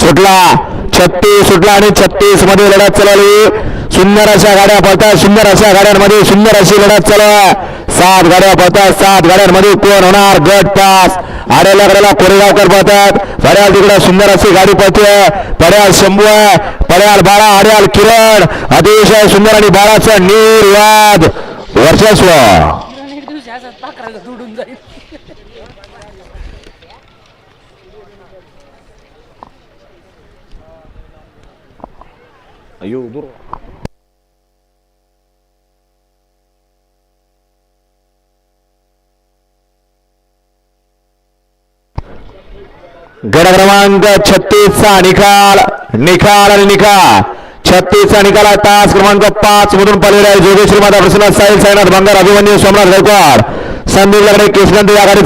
सुटला. छत्तीस सुटला आणि छत्तीसमध्ये लढत चालवली सुंदर अशा गाड्या पळतात. सुंदर अशा गाड्यांमध्ये सुंदर अशी लढत चालू सात गाड्या पळतात. सात गाड्यांमध्ये कोण होणार? गट पास आड्याला गड्याला कोरेगावकर पळतात. पड्याल तिकडे सुंदर अशी गाडी पळते. पड्याल शंभू आहे. पड्याल बाळा आड्याल किरण. अतिशय सुंदर आणि बाळाचं निर्वाद वर्चस्व. जाईल अयो गड क्रमांक छत्तीसचा निकाल निकाल निकाल छत्तीसचा निकाल आहे तास क्रमांक पाच मधून पडलेला जोगेश्वरी माता, प्रसन्न साहिल, साईनाथ बंगार अभिमन्यू सोमनाथ गायकवाड संदीप लगडे या गाडीत